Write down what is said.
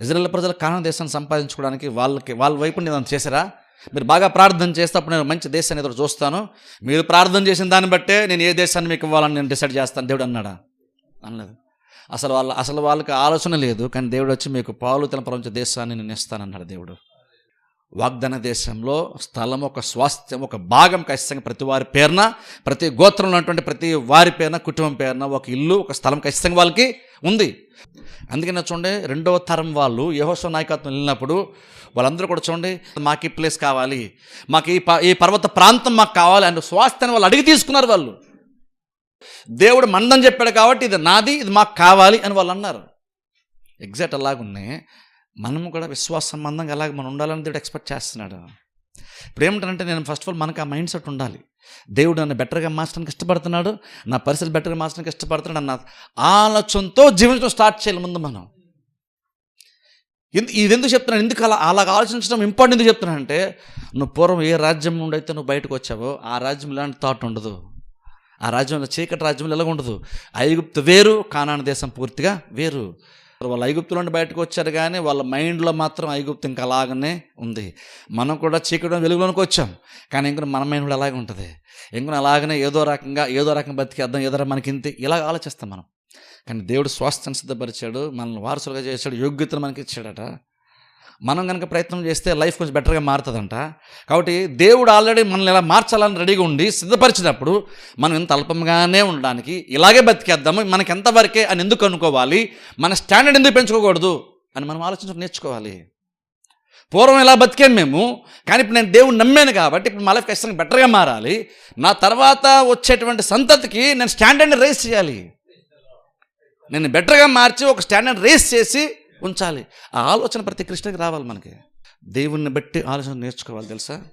Israel ప్రజలు కానా దేశాన్ని సంపాదించుకోవడానికి వాళ్ళకి వాళ్ళ వైపు నేను చేశారా? మీరు బాగా ప్రార్థన చేస్తే అప్పుడు నేను మంచి దేశాన్ని ఎదురు చూస్తాను. మీరు ప్రార్థన చేసిన దాన్ని బట్టే నేను ఏ దేశాన్ని మీకు ఇవ్వాలని నేను డిసైడ్ చేస్తాను. దేవుడు అన్నాడా? అనలేదు. అసలు వాళ్ళ అసలు వాళ్ళకి ఆలోచన లేదు కానీ దేవుడు వచ్చి మీకు పాలు తిన ప్రపంచ దేశాన్ని నేను ఇస్తానన్నాడు దేవుడు. వాగ్దాన దేశంలో స్థలం ఒక స్వాస్థ్యం ఒక భాగం ఖచ్చితంగా ప్రతి వారి పేరున ప్రతి గోత్రంలో ఉన్నటువంటి ప్రతి వారి పేరున కుటుంబం పేరున ఒక ఇల్లు ఒక స్థలం ఖచ్చితంగా వాళ్ళకి ఉంది. అందుకని చూడండి రెండవ తరం వాళ్ళు యహోస్వ నాయకత్వం వెళ్ళినప్పుడు వాళ్ళందరూ కూడా చూడండి మాకు ఈ ప్లేస్ కావాలి మాకు ఈ ప- ఈ పర్వత ప్రాంతం మాకు కావాలి అని స్వాస్థ్యాన్ని వాళ్ళు అడిగి తీసుకున్నారు వాళ్ళు. దేవుడు మందని చెప్పాడు కాబట్టి ఇది నాది ఇది మాకు కావాలి అని వాళ్ళు అన్నారు. ఎగ్జాక్ట్ అలాగున్నాయి మనం కూడా విశ్వాస సంబంధంగా అలాగే మనం ఉండాలని దేవుడు ఎక్స్పెక్ట్ చేస్తున్నాడు. ఇప్పుడు ఏమిటంటే నేను ఫస్ట్ ఆఫ్ ఆల్ మనకు ఆ మైండ్ సెట్ ఉండాలి. దేవుడు నన్ను బెటర్గా మార్చడానికి ఇష్టపడుతున్నాడు నా పరిస్థితులు బెటర్గా మార్చడానికి ఇష్టపడుతున్నాడు అన్న ఆలోచనతో జీవించడం స్టార్ట్ చేయాలి ముందు మనం. ఎందు- ఇది ఎందుకు చెప్తున్నాను? ఎందుకు అలా అలాగ ఆలోచించడం ఇంపార్టెంట్ ఎందుకు చెప్తున్నానంటే నువ్వు పూర్వం ఏ రాజ్యం నుండి అయితే నువ్వు బయటకు వచ్చావో ఆ రాజ్యం ఇలాంటి థాట్ ఉండదు. ఆ రాజ్యంలో చీకటి రాజ్యంలో ఎలాగ ఉండదు? ఐగుప్తు వేరు కానాన దేశం పూర్తిగా వేరు. వాళ్ళు ఐగుప్తు నుండి బయటకు వచ్చారు కానీ వాళ్ళ మైండ్లో మాత్రం ఐగుప్తు ఇంకా అలాగనే ఉంది. మనం కూడా చీకటి వెలుగులోనికి వచ్చాం. కానీ ఇంకా మన మైండ్ కూడా అలాగే ఉంటుంది. ఇంకా అలాగనే ఏదో రకంగా ఏదో రకంగా బతికేద్దాం ఏదో మనకి ఇంతే. ఇలా ఆలోచిస్తాం మనం. కానీ దేవుడు స్వాస్థ్యాన్ని సిద్ధపరిచాడు. మనల్ని వారసులుగా చేశాడు. యోగ్యతను మనకి ఇచ్చాడట. మనం కనుక ప్రయత్నం చేస్తే లైఫ్ కొంచెం బెటర్గా మారుతుందంట. కాబట్టి దేవుడు ఆల్రెడీ మనల్ని ఇలా మార్చాలని రెడీగా ఉండి సిద్ధపరిచినప్పుడు మనం ఇంత అల్పంగానే ఉండడానికి ఇలాగే బతికేద్దాము మనకి ఎంతవరకే అని ఎందుకు అనుకోవాలి మన స్టాండర్డ్ ఎందుకు పెంచుకోకూడదు అని మనం ఆలోచించడం నేర్చుకోవాలి. పూర్వం ఇలా బతికాం మేము కానీ ఇప్పుడు నేను దేవుడు నమ్మాను కాబట్టి ఇప్పుడు మా లైఫ్ ఖచ్చితంగా బెటర్గా మారాలి. నా తర్వాత వచ్చేటువంటి సంతతికి నేను స్టాండర్డ్ని రేస్ చేయాలి. నేను బెటర్గా మార్చి ఒక స్టాండర్డ్ రేస్ చేసి ఉంచాలి. ఆ ఆలోచన ప్రతి కృష్ణకి రావాలి మనకి. దేవుణ్ణి బట్టి ఆలోచన నేర్చుకోవాలి తెలుసా?